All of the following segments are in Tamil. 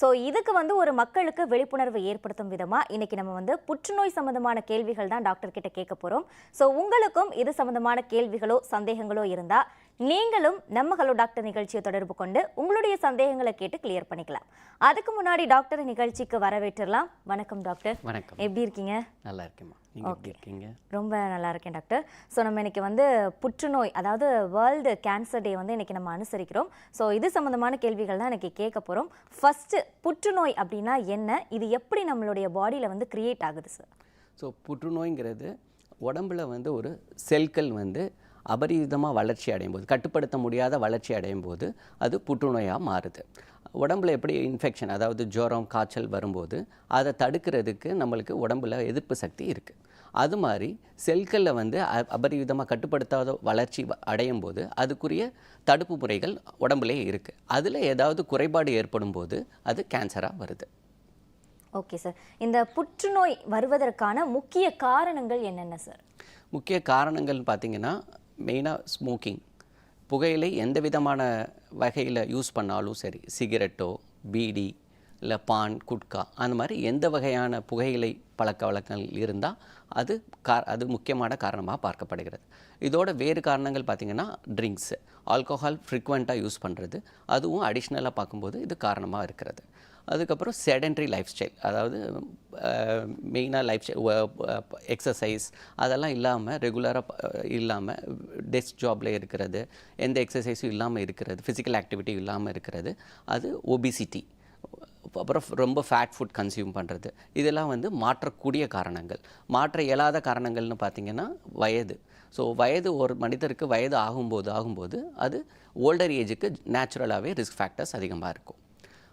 ஸோ இதுக்கு வந்து ஒரு மக்களுக்கு விழிப்புணர்வு ஏற்படுத்தும் விதமாக இன்னைக்கு நம்ம வந்து புற்றுநோய் சம்மந்தமான கேள்விகள் தான் டாக்டர் கிட்ட கேட்க போகிறோம் ஸோ உங்களுக்கும் இது சம்மந்தமான கேள்விகளோ சந்தேகங்களோ இருந்தால் நீங்களும் நம்ம ஹலோ டாக்டர் நிகழ்ச்சியை தொடர்பு கொண்டு உங்களுடைய சந்தேகங்களை கேட்டு கிளியர் பண்ணிக்கலாம். அதுக்கு முன்னாடி டாக்டர் நிகழ்ச்சிக்கு வரவேற்றலாம். வணக்கம் டாக்டர். வணக்கம். எப்படி இருக்கீங்க? நல்லா இருக்கேம்மா. எப்படி இருக்கீங்க? ரொம்ப நல்லா இருக்கேன் டாக்டர். ஸோ நம்ம இன்னைக்கு வந்து புற்றுநோய் அதாவது வேர்ல்டு கேன்சர் டே வந்து இன்னைக்கு நம்ம அனுசரிக்கிறோம். ஸோ இது சம்மந்தமான கேள்விகள் தான் இன்னைக்கு கேட்க போகிறோம் ஃபஸ்ட்டு புற்றுநோய் அப்படின்னா என்ன? இது எப்படி நம்மளுடைய பாடியில் வந்து கிரியேட் ஆகுது சார் ஸோ புற்றுநோய்ங்கிறது உடம்புல வந்து ஒரு செல்கள் வந்து அபரிவிதமாக வளர்ச்சி அடையும் போது கட்டுப்படுத்த முடியாத வளர்ச்சி அடையும் போது அது புற்றுநோயாக மாறுது. உடம்புல எப்படி இன்ஃபெக்ஷன் அதாவது ஜுரம் காய்ச்சல் வரும்போது அதை தடுக்கிறதுக்கு நம்மளுக்கு உடம்புல எதிர்ப்பு சக்தி இருக்குது அது மாதிரி செல்களில் வந்து அபரிவிதமாக கட்டுப்படுத்தாத வளர்ச்சி அடையும் போது அதுக்குரிய தடுப்பு முறைகள் உடம்புலே இருக்குது அதில் ஏதாவது குறைபாடு ஏற்படும் போது அது கேன்சராக வருது. Okay sir. இந்த புற்றுநோய் வருவதற்கான முக்கிய காரணங்கள் என்னென்ன சார்? முக்கிய காரணங்கள் பார்த்தீங்கன்னா மெயினாக ஸ்மோக்கிங் புகையிலை எந்த விதமான வகையில் யூஸ் பண்ணாலும் சரி சிகரெட்டோ பீடி இல்லை பான் குட்கா அந்த மாதிரி எந்த வகையான புகையிலை பழக்க வழக்கங்கள் இருந்தால் அது கா அது முக்கியமான காரணமாக பார்க்கப்படுகிறது. இதோட வேறு காரணங்கள் பார்த்திங்கன்னா ட்ரிங்க்ஸு ஆல்கோஹால் ஃப்ரீக்வெண்ட்டாக யூஸ் பண்ணுறது அதுவும் அடிஷ்னலாக பார்க்கும்போது இது காரணமாக இருக்கிறது. அதுக்கப்புறம் செடன்ட்ரி லைஃப் ஸ்டைல் அதாவது மெயினாக லைஃப் ஸ்டைல் எக்ஸசைஸ் அதெல்லாம் இல்லாமல் ரெகுலராக இல்லாமல் டெஸ்க் ஜாபில் இருக்கிறது எந்த எக்ஸசைஸும் இல்லாமல் இருக்கிறது ஃபிசிக்கல் ஆக்டிவிட்டி இல்லாமல் இருக்கிறது. அது ஒபிசிட்டி அப்புறம் ரொம்ப ஃபேட் ஃபுட் கன்சியூம் பண்ணுறது இதெல்லாம் வந்து மாற்றக்கூடிய காரணங்கள். மாற்ற இயலாத காரணங்கள்னு பார்த்தீங்கன்னா வயது. ஸோ வயது ஒரு மனிதருக்கு வயது ஆகும்போது ஆகும்போது அது ஓல்டர் ஏஜுக்கு நேச்சுரலாகவே ரிஸ்க் ஃபேக்டர்ஸ் அதிகமாக இருக்கும்.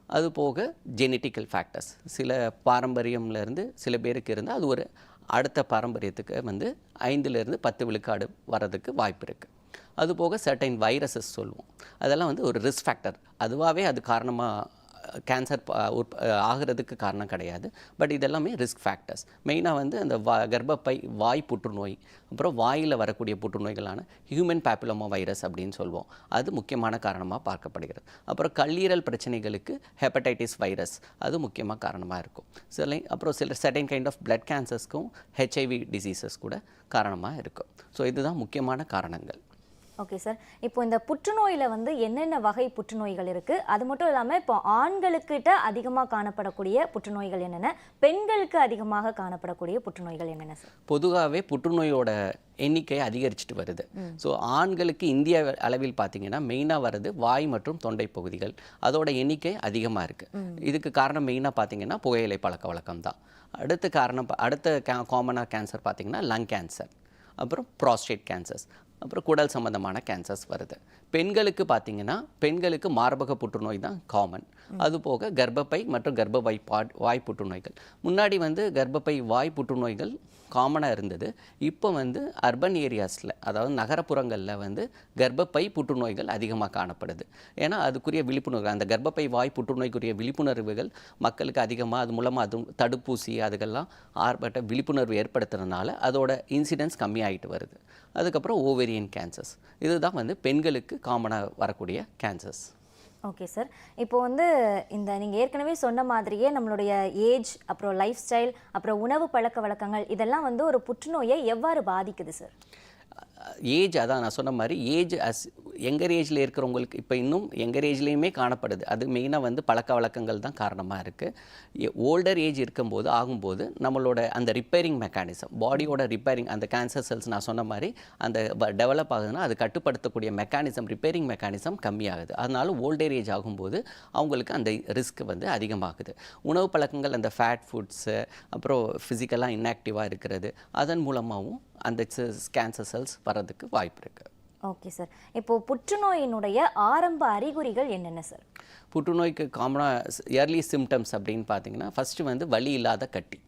அது போக ஜெனட்டிக்கல் ஃபேக்டர்ஸ் சில பாரம்பரியம்லேருந்து சில பேருக்கு இருந்தால் அது ஒரு அடுத்த பாரம்பரியத்துக்கு வந்து ஐந்துலேருந்து பத்து விழுக்காடு வர்றதுக்கு வாய்ப்பு இருக்குது அது போக சர்டைன் வைரஸஸ் சொல்லுவோம் அதெல்லாம் வந்து ஒரு ரிஸ்க் ஃபேக்டர் அதுவாகவே அது காரணமாக கேன்சர் uh, uh, ஆகிறதுக்கு காரணம் கிடையாது. பட் இதெல்லாமே ரிஸ்க் ஃபேக்டர்ஸ் மெயினாக வந்து அந்த வா கர்ப்பப்பை வாய் புற்றுநோய் அப்புறம் வாயில் வரக்கூடிய புற்றுநோய்களான ஹியூமன் பேப்பிலோமா வைரஸ் அப்படின்னு சொல்லுவோம் அது முக்கியமான காரணமாக பார்க்கப்படுகிறது. அப்புறம் கல்லீரல் பிரச்சனைகளுக்கு ஹெப்படைட்டிஸ் வைரஸ் அது முக்கியமாக காரணமாக இருக்கும். சில அப்புறம் சில செட்டன் கைண்ட் ஆஃப் பிளட் கேன்சர்ஸ்க்கும் ஹெச்ஐவி டிசீசஸ் கூட காரணமாக இருக்கும். ஸோ இதுதான் முக்கியமான காரணங்கள். ஓகே சார் இப்போ இந்த புற்றுநோயில் வந்து என்னென்ன வகை புற்றுநோய்கள் இருக்குது அது மட்டும் இல்லாமல் இப்போ ஆண்களுக்கிட்ட அதிகமாக காணப்படக்கூடிய புற்றுநோய்கள் என்னென்ன? பெண்களுக்கு அதிகமாக காணப்படக்கூடிய புற்றுநோய்கள் என்னென்ன சார் பொதுவாகவே புற்றுநோயோட எண்ணிக்கை அதிகரிச்சுட்டு வருது. ஸோ ஆண்களுக்கு இந்திய அளவில் பார்த்தீங்கன்னா மெயினாக வர்றது வாய் மற்றும் தொண்டை பகுதிகள். அதோட எண்ணிக்கை அதிகமாக இருக்குது இதுக்கு காரணம் மெயினாக பார்த்தீங்கன்னா புகையிலை பழக்க வழக்கம் தான். அடுத்த காரணம் அடுத்த கே காமனாக கேன்சர் பார்த்தீங்கன்னா லங் கேன்சர் அப்புறம் ப்ராஸ்டேட் கேன்சர்ஸ் அப்புறம் குடல் சம்பந்தமான கேன்சர்ஸ் வருது. பெண்களுக்கு பார்த்தீங்கன்னா பெண்களுக்கு மார்பக புற்றுநோய் தான் காமன் அது போக கர்ப்பப்பை மற்றும் கர்ப்பப்பை பா வாய் புற்றுநோய்கள் முன்னாடி வந்து கர்ப்பப்பை வாய் புற்றுநோய்கள் காமனாக இருந்தது. இப்போ வந்து அர்பன் ஏரியாஸில் அதாவது நகரப்புறங்களில் வந்து கர்ப்பப்பை புற்றுநோய்கள் அதிகமாக காணப்படுது. ஏன்னா அதுக்குரிய விழிப்புணர்வு அந்த கர்ப்பப்பை வாய் புற்றுநோய்க்குரிய விழிப்புணர்வுகள் மக்களுக்கு அதிகமாக அது மூலமாக அது தடுப்பூசி அதுக்கெல்லாம் ஆர்ப்பாட்ட விழிப்புணர்வு ஏற்படுத்துறதுனால அதோட இன்சிடென்ஸ் கம்மியாகிட்டு வருது. அதுக்கப்புறம் ஓவேரியன் கேன்சர்ஸ் இதுதான் வந்து பெண்களுக்கு காமனாக வரக்கூடிய கேன்சர்ஸ் ஓகே சார் இப்போ வந்து இந்த நீங்கள் ஏற்கனவே சொன்ன மாதிரியே நம்மளுடைய ஏஜ் அப்புறம் லைஃப் ஸ்டைல் அப்புறம் உணவு பழக்க வழக்கங்கள் இதெல்லாம் வந்து ஒரு புற்றுநோயை எவ்வாறு பாதிக்குது சார் ஏஜ் அதான் நான் சொன்ன மாதிரி ஏஜ் அஸ் எங்கர் ஏஜில் இருக்கிறவங்களுக்கு இப்போ இன்னும் எங்கர் ஏஜ்லேயுமே காணப்படுது. அது மெயினாக வந்து பழக்க வழக்கங்கள் தான் காரணமாக இருக்குது ஓல்டர் ஏஜ் இருக்கும்போது ஆகும்போது நம்மளோட அந்த ரிப்பேரிங் மெக்கானிசம் பாடியோட ரிப்பேரிங் அந்த கேன்சர் செல்ஸ் நான் சொன்ன மாதிரி அந்த டெவலப் ஆகுதுன்னா அது கட்டுப்படுத்தக்கூடிய மெக்கானிசம் ரிப்பேரிங் மெக்கானிசம் கம்மியாகுது. அதனால ஓல்டர் ஏஜ் ஆகும்போது அவங்களுக்கு அந்த ரிஸ்க் வந்து அதிகமாகுது. உணவு பழக்கங்கள் அந்த ஃபேட் ஃபுட்ஸு அப்புறம் ஃபிசிக்கலாக இன்ஆக்டிவாக இருக்கிறது அதன் மூலமாகவும் அந்த கேன்சர் செல்ஸ் வர்றதுக்கு வாய்ப்பு இருக்குது ஓகே சார். இப்போ புற்றுநோயினுடைய ஆரம்ப அறிகுறிகள் என்னென்ன சார்? புற்றுநோய்க்கு காமனாக இயர்லி சிம்டம்ஸ் அப்படின்னு பார்த்தீங்கன்னா ஃபஸ்ட்டு வந்து வலி இல்லாத கட்டி.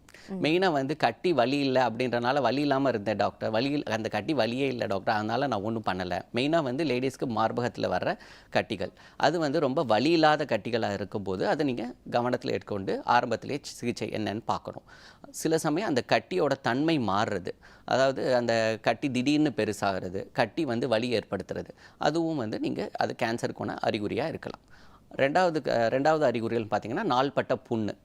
மெயினாக வந்து கட்டி வலி இல்லை அப்படின்றனால வலி இல்லாமல் இருந்தேன் டாக்டர். வலி அந்த கட்டி வலியே இல்லை டாக்டர். அதனால் நான் ஒன்றும் பண்ணலை. மெயினாக வந்து லேடிஸ்க்கு மார்பகத்தில் வர்ற கட்டிகள். அது வந்து ரொம்ப வலி இல்லாத கட்டிகளாக இருக்கும்போது அதை நீங்கள் கவனத்தில் எடுத்துக்கொண்டு ஆரம்பத்திலே சிகிச்சை என்னன்னு பார்க்கணும். சில சமயம் அந்த கட்டியோட தன்மை மாறுறது. அதாவது அந்த கட்டி திடீர்னு பெருசாகிறது கட்டி வந்து வலி ஏற்படுத்துறது. அதுவும் வந்து நீங்கள் அது கேன்சருக்கான அறிகுறியாக இருக்கலாம். ரெண்டாவது க- ரெண்டாவது அறிகுறிகள் பார்த்தீங்கன்னா நாள்பட்ட புண்ணு.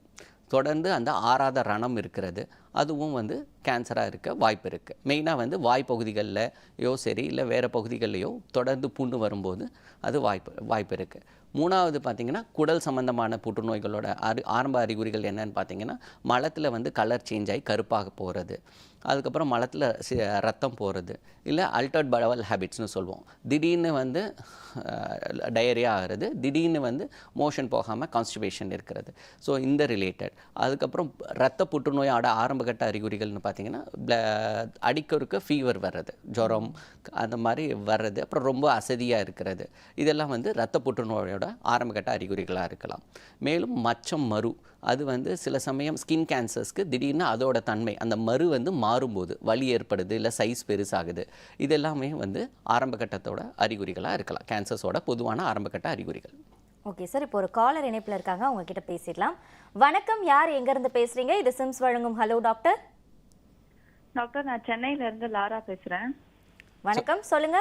தொடர்ந்து அந்த ஆறாத ரணம் இருக்கிறது. அதுவும் வந்து கேன்சராக இருக்க வாய்ப்பு இருக்குது மெயினாக வந்து வாய்ப்பகுதிகளில்யோ சரி இல்லை வேறு பகுதிகளிலையோ தொடர்ந்து புண்ணு வரும்போது அது வாய்ப்பு வாய்ப்பு இருக்குது மூணாவது பார்த்திங்கன்னா குடல் சம்பந்தமான புற்றுநோய்களோட அறி ஆரம்ப அறிகுறிகள் என்னன்னு பார்த்தீங்கன்னா மலத்தில் வந்து கலர் சேஞ்ச் ஆகி கருப்பாக போகிறது அதுக்கப்புறம் மலத்தில் சி ரத்தம் போகிறது இல்லை அல்டர்ட் பவல் ஹேபிட்ஸ்னு சொல்லுவோம் திடீர்னு வந்து டயரியா ஆகிறது திடீர்னு வந்து மோஷன் போகாமல் கான்ஸ்டிபேஷன் இருக்கிறது. ஸோ இந்த ரிலேட்டட் அதுக்கப்புறம் ரத்த புற்றுநோயோட ஆரம்பகட்ட அறிகுறிகள்னு பார்த்தீங்கன்னா ப்ள- அடிக்கொருக்க ஃபீவர் வர்றது ஜுரம் அந்த மாதிரி வர்றது அப்புறம் ரொம்ப அசதியாக இருக்கிறது. இதெல்லாம் வந்து ரத்த புற்றுநோயோட ஆரம்பகட்ட அறிகுறிகளாக இருக்கலாம். மேலும் மச்சம் மறு அது வந்து சில சமயம் ஸ்கின் கேன்சர்ஸ்க்கு திடீர்னு அதோட தன்மை அந்த மறு வந்து மாறும்போது வலி ஏற்படுது இல்லை சைஸ் பெருசாகுது இதெல்லாமே வந்து ஆரம்ப கட்டத்தோட அறிகுறிகளாக இருக்கலாம். கேன்சர்ஸோட பொதுவான ஆரம்பகட்ட அறிகுறிகள். ஓகே சார் இப்போ ஒரு காலர் இணைப்பில் இருக்காங்க. அவங்க கிட்ட பேசிடலாம். வணக்கம். யார் எங்கேருந்து பேசுறீங்க? இது சிம்ஸ் வழங்கும். ஹலோ டாக்டர் டாக்டர் நான் சென்னையில இருந்து லாரா பேசுறேன். வணக்கம். சொல்லுங்க.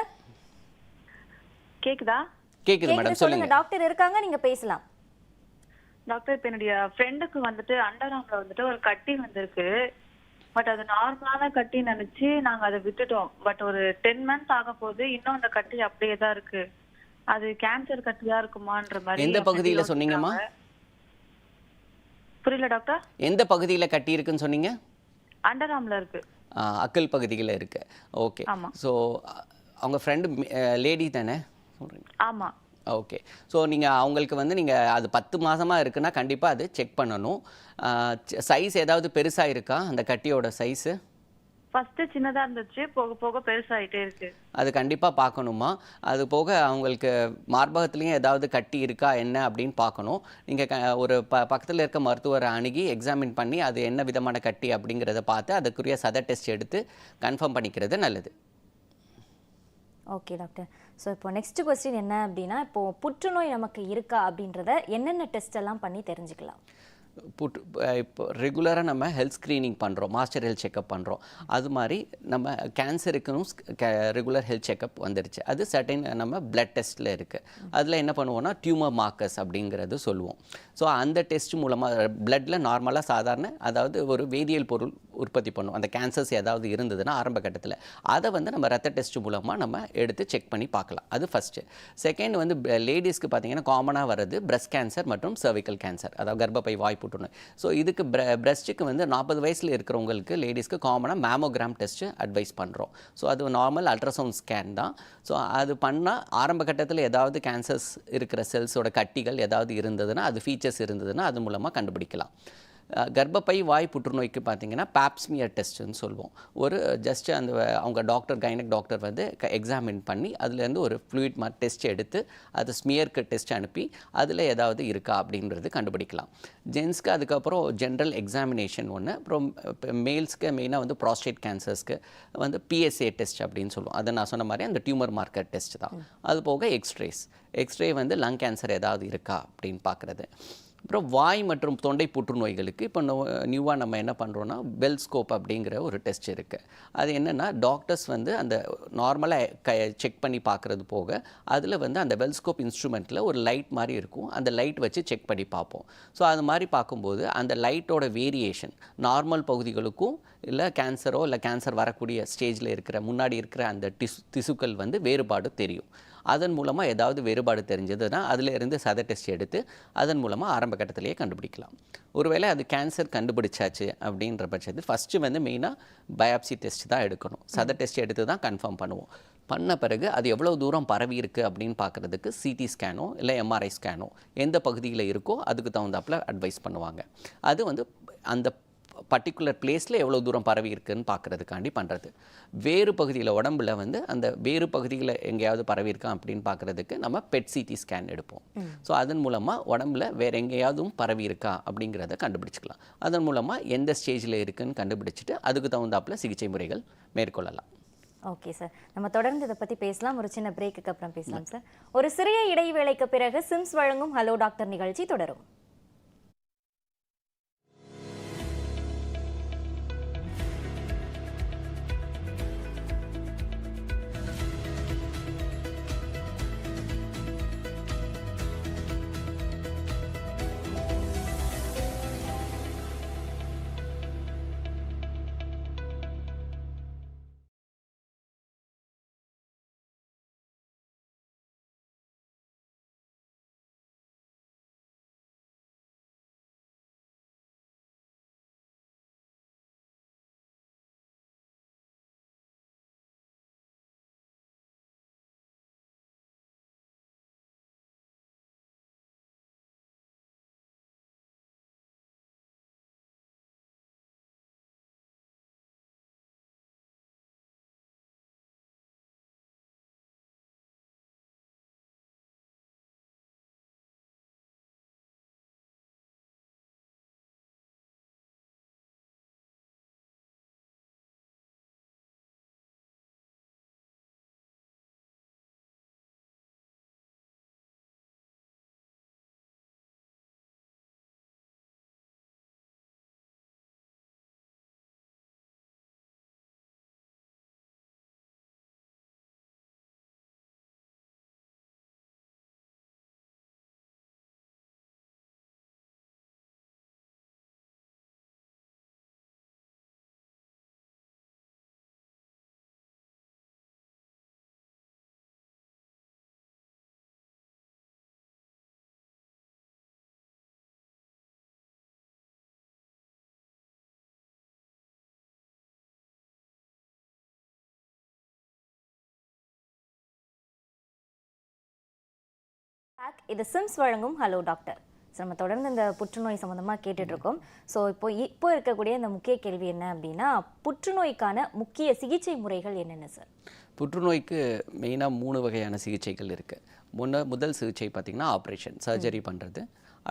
கேக்குதா? கேட்குது கேக்குது மேடம். சொல்லுங்க. சொல்லுங்க. டாக்டர் இருக்காங்க. நீங்க பேசலாம். டாக்டர் இப்ப என்னுடைய ஃப்ரெண்டுக்கு வந்துட்டு அண்டர் ஆர்ம்ல வந்துட்டு ஒரு கட்டி வந்திருக்கு. பட் அது நார்மலான கட்டி நினைச்சு நாங்க அதை விட்டுட்டோம். பட் ஒரு டென் மந்த்ஸ் ஆக போது இன்னும் அந்த கட்டி அப்படியே தான் இருக்கு. அது கேன்சர் கட்டியா இருக்குமான்ற மாதிரி எந்த பகுதியில. சொன்னீங்கம்மா? புரியல டாக்டர்? எந்த பகுதியில் கட்டியிருக்குன்னு சொன்னீங்க? அண்டர் ஆர்ம்ல இருக்கு அக்கல் பகுதியில் இருக்கு. ஓகே. ஆமா. ஸோ அவங்க ஃப்ரெண்டு லேடி தானே? சொல்கிறீங்க ஆமா. ஓகே ஸோ நீங்கள் அவங்களுக்கு வந்து நீங்கள் அது பத்து மாதமாக இருக்குன்னா கண்டிப்பாக அது செக் பண்ணணும். சைஸ் ஏதாவது பெருசாக இருக்கா? அந்த கட்டியோட சைஸு ஃபர்ஸ்ட் சின்னதா இருந்துச்சு போக போக பெருசாயிட்டே இருக்கு. அது கண்டிப்பாக பார்க்கணுமா? அது போக அவங்களுக்கு மார்பகத்துலேயும் ஏதாவது கட்டி இருக்கா என்ன அப்படின்னு பார்க்கணும். நீங்கள் க ஒரு ப பக்கத்தில் இருக்க மருத்துவரை அணுகி எக்ஸாமின் பண்ணி அது என்ன விதமான கட்டி அப்படிங்கிறத பார்த்து அதுக்குரிய சத டெஸ்ட் எடுத்து கன்ஃபார்ம் பண்ணிக்கிறது நல்லது. ஓகே டாக்டர் ஸோ இப்போ நெக்ஸ்ட் கொஸ்டின் என்ன அப்படின்னா இப்போ புற்றுநோய் நமக்கு இருக்கா அப்படின்றத என்னென்ன டெஸ்ட் எல்லாம் பண்ணி தெரிஞ்சுக்கலாம்? புட் இப்போ ரெகுலராக நம்ம ஹெல்த் ஸ்க்ரீனிங் பண்ணுறோம் மாஸ்டர் ஹெல்த் செக்கப் பண்ணுறோம் அது மாதிரி நம்ம கேன்சருக்கும் ரெகுலர் ஹெல்த் செக்கப் வந்துருச்சு. அது சர்டைன் நம்ம பிளட் டெஸ்ட்டில் இருக்குது அதில் என்ன பண்ணுவோம்னா டியூமர் மார்க்கர்ஸ் அப்படிங்கிறது சொல்லுவோம். ஸோ அந்த டெஸ்ட் மூலமாக பிளட்டில் நார்மலாக சாதாரண அதாவது ஒரு வேதியியல் பொருள் உற்பத்தி பண்ணும். அந்த கேன்சர்ஸ் ஏதாவது இருந்ததுன்னா ஆரம்ப கட்டத்தில் அதை வந்து நம்ம ரத்த டெஸ்ட் மூலமாக நம்ம எடுத்து செக் பண்ணி பார்க்கலாம். அது ஃபஸ்ட்டு செகண்ட் வந்து லேடிஸ்க்கு பார்த்தீங்கன்னா காமனாக வர்றது பிரஸ்ட் கேன்சர் மற்றும் சர்விக்கல் கேன்சர் அதாவது கர்ப்பப்பை வாய் புற்றுநோய். ஸோ இதுக்கு பிரஸ்ட்டுக்கு வந்து நாற்பது வயசில் இருக்கிறவங்களுக்கு லேடிஸ்க்கு காமனாக மேமோகிராம் டெஸ்ட்டு அட்வைஸ் பண்ணுறோம் ஸோ அது நார்மல் அல்ட்ராசவுண்ட் ஸ்கேன் தான். ஸோ அது பண்ணால் ஆரம்ப கட்டத்தில் ஏதாவது கேன்சர்ஸ் இருக்கிற செல்ஸோட கட்டிகள் ஏதாவது இருந்ததுன்னா அது ஃபீச்சர்ஸ் இருந்ததுன்னா அது மூலமாக கண்டுபிடிக்கலாம். கர்ப்பப்பை வாய் புற்றுநோய்க்கு பார்த்தீங்கன்னா பேப்ஸ்மியர் டெஸ்ட்டுன்னு சொல்லுவோம் ஒரு ஜஸ்ட் அந்த அவங்க டாக்டர் கைனக் டாக்டர் வந்து எக்ஸாமின் பண்ணி அதுலேருந்து ஒரு ஃப்ளூயிட் மாதிரி டெஸ்ட் எடுத்து அது ஸ்மியருக்கு டெஸ்ட் அனுப்பி அதில் ஏதாவது இருக்கா அப்படின்றது கண்டுபிடிக்கலாம். ஜென்ஸ்க்கு அதுக்கப்புறம் ஜென்ரல் எக்ஸாமினேஷன் ஒன்று அப்புறம் மேல்ஸ்க்கு மெயினாக வந்து ப்ராஸ்டேட் கேன்சர்ஸ்க்கு வந்து பிஎஸ்ஏ டெஸ்ட் அப்படின்னு சொல்லுவோம் அதை நான் சொன்ன மாதிரி அந்த டியூமர் மார்க்கர் டெஸ்ட் தான். அது போக எக்ஸ்ரேஸ் எக்ஸ்ரே வந்து லங் கேன்சர் ஏதாவது இருக்கா அப்படின்னு பார்க்குறது. அப்புறம் வாய் மற்றும் தொண்டை புற்றுநோய்களுக்கு இப்போ நியூவாக நம்ம என்ன பண்ணுறோன்னா பெல்ஸ்கோப் அப்படிங்கிற ஒரு டெஸ்ட் இருக்குது அது என்னென்னா டாக்டர்ஸ் வந்து அந்த நார்மலாக க செக் பண்ணி பார்க்குறது போக அதில் வந்து அந்த பெல்ஸ்கோப் இன்ஸ்ட்ருமெண்ட்டில் ஒரு லைட் மாதிரி இருக்கும். அந்த லைட் வச்சு செக் பண்ணி பார்ப்போம் ஸோ அது மாதிரி பார்க்கும்போது அந்த லைட்டோட வேரியேஷன் நார்மல் பகுதிகளுக்கும் இல்லை கேன்சரோ இல்லை கேன்சர் வரக்கூடிய ஸ்டேஜில் இருக்கிற முன்னாடி இருக்கிற அந்த டிசு திசுக்கள் வந்து வேறுபாடு தெரியும். அதன் மூலமாக ஏதாவது வேறுபாடு தெரிஞ்சதுன்னா அதில் இருந்து சத டெஸ்ட் எடுத்து அதன் மூலமாக ஆரம்ப கட்டத்திலேயே கண்டுபிடிக்கலாம். ஒருவேளை அது கேன்சர் கண்டுபிடிச்சாச்சு அப்படின்ற பட்சத்தில் ஃபஸ்ட்டு வந்து மெயினாக பயாப்சி டெஸ்ட் தான் எடுக்கணும். சத டெஸ்ட் எடுத்து தான் கன்ஃபார்ம் பண்ணுவோம். பண்ண பிறகு அது எவ்வளோ தூரம் பரவி இருக்குது அப்படின்னு பார்க்குறதுக்கு சிடி ஸ்கேனோ இல்லை எம்ஆர்ஐ ஸ்கேனோ எந்த பகுதியில் இருக்கோ அதுக்கு தகுந்தாப்புல அட்வைஸ் பண்ணுவாங்க. அது வந்து அந்த பர்டிகுலர் பிளேஸில் எவ்வளோ தூரம் பரவி இருக்குன்னு பார்க்குறதுக்காண்டி பண்ணுறது வேறு பகுதியில் உடம்புல வந்து அந்த வேறு பகுதியில் எங்கேயாவது பரவி இருக்கான் அப்படின்னு பார்க்குறதுக்கு நம்ம பெட் சிடி ஸ்கேன் எடுப்போம். ஸோ அதன் மூலமாக உடம்புல வேறு எங்கேயாவதும் பரவி இருக்கா அப்படிங்கிறத கண்டுபிடிச்சிக்கலாம். அதன் மூலமாக எந்த ஸ்டேஜில் இருக்குன்னு கண்டுபிடிச்சிட்டு அதுக்கு தகுந்தாப்புல சிகிச்சை முறைகள் மேற்கொள்ளலாம். ஓகே சார் நம்ம தொடர்ந்து இதை பத்தி பேசலாம். ஒரு சின்ன பிரேக்குக்கு அப்புறம் பேசலாம் சார் ஒரு சிறிய இடைவேளைக்கு பிறகு சிம்ஸ் வழங்கும் ஹலோ டாக்டர் நிகழ்ச்சி தொடரும். இது சிம்ஸ் வழங்கும். ஹலோ டாக்டர் ஸோ நம்ம தொடர்ந்து இந்த புற்றுநோய் சம்மந்தமாக கேட்டுட்ருக்கோம் ஸோ இப்போ இப்போ இருக்கக்கூடிய இந்த முக்கிய கேள்வி என்ன அப்படின்னா புற்றுநோய்க்கான முக்கிய சிகிச்சை முறைகள் என்னென்ன சார் புற்றுநோய்க்கு மெயினாக மூணு வகையான சிகிச்சைகள் இருக்குது முன்ன முதல் சிகிச்சை பார்த்திங்கன்னா ஆப்ரேஷன் சர்ஜரி பண்ணுறது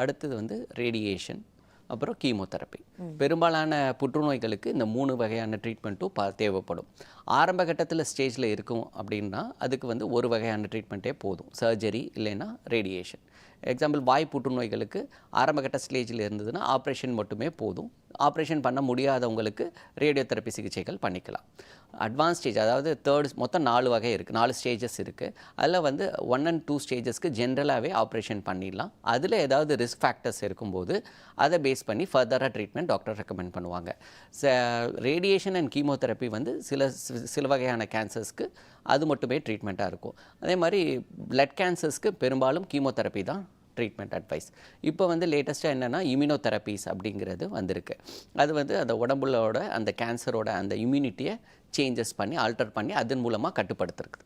அடுத்தது வந்து ரேடியேஷன். அப்புறம் கீமோதெரப்பி பெரும்பாலான புற்றுநோய்களுக்கு இந்த மூணு வகையான ட்ரீட்மெண்ட்டும் பா தேவைப்படும். ஆரம்ப கட்டத்தில் ஸ்டேஜில் இருக்கும் அப்படின்னா அதுக்கு வந்து ஒரு வகையான ட்ரீட்மெண்ட்டே போதும். சர்ஜரி இல்லைன்னா ரேடியேஷன் எக்ஸாம்பிள் வாய் புற்றுநோய்களுக்கு ஆரம்பகட்ட ஸ்டேஜில் இருந்ததுன்னா ஆப்ரேஷன் மட்டுமே போதும். ஆப்ரேஷன் பண்ண முடியாதவங்களுக்கு ரேடியோ தெரப்பி சிகிச்சைகள் பண்ணிக்கலாம். அட்வான்ஸ் ஸ்டேஜ் அதாவது தேர்ட் மொத்தம் நாலு வகை இருக்குது நாலு ஸ்டேஜஸ் இருக்குது அதில் வந்து ஒன் அண்ட் டூ ஸ்டேஜஸ்க்கு ஜென்ரலாகவே ஆப்ரேஷன் பண்ணிடலாம். அதில் ஏதாவது ரிஸ்க் ஃபேக்டர்ஸ் இருக்கும்போது அதை பேஸ் பண்ணி ஃபர்தராக ட்ரீட்மெண்ட் டாக்டர் ரெக்கமெண்ட் பண்ணுவாங்க. ரேடியேஷன் அண்ட் கீமோதெரப்பி வந்து சில சில வகையான கேன்சர்ஸ்க்கு அது மட்டுமே ட்ரீட்மெண்ட்டாக இருக்கும். அதே மாதிரி பிளட் கேன்சர்ஸ்க்கு பெரும்பாலும் கீமோதெரப்பி தான் ட்ரீட்மெண்ட் அட்வைஸ் இப்போ வந்து லேட்டஸ்ட்டாக என்னென்னா இம்யூனோதெரப்பீஸ் அப்படிங்கிறது வந்திருக்கு. அது வந்து அந்த உடம்புலோட அந்த கேன்சரோட அந்த இம்யூனிட்டியை சேஞ்சஸ் பண்ணி ஆல்டர் பண்ணி அதன் மூலமாக கட்டுப்படுத்துறது.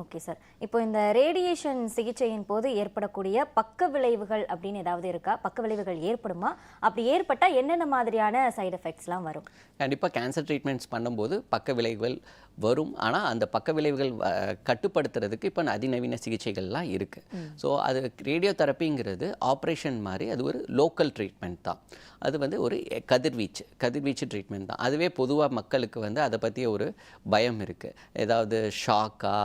ஓகே சார் இப்போ இந்த ரேடியேஷன் சிகிச்சையின் போது ஏற்படக்கூடிய பக்க விளைவுகள் அப்படின்னு ஏதாவது இருக்கா? பக்க விளைவுகள் ஏற்படுமா? அப்படி ஏற்பட்டால் என்னென்ன மாதிரியான சைடு எஃபெக்ட்ஸ்லாம் வரும்? கண்டிப்பாக கேன்சர் ட்ரீட்மெண்ட்ஸ் பண்ணும்போது பக்க விளைவுகள் வரும். ஆனால் அந்த பக்க விளைவுகள் கட்டுப்படுத்துறதுக்கு இப்போ அதிநவீன சிகிச்சைகள்லாம் இருக்குது ஸோ அது ரேடியோ தெரப்பிங்கிறது ஆப்ரேஷன் மாதிரி அது ஒரு லோக்கல் ட்ரீட்மெண்ட் தான். அது வந்து ஒரு கதிர்வீச்சு கதிர்வீச்சு ட்ரீட்மெண்ட் தான். அதுவே பொதுவாக மக்களுக்கு வந்து அதை பற்றிய ஒரு பயம் இருக்குது ஏதாவது ஷாக்கா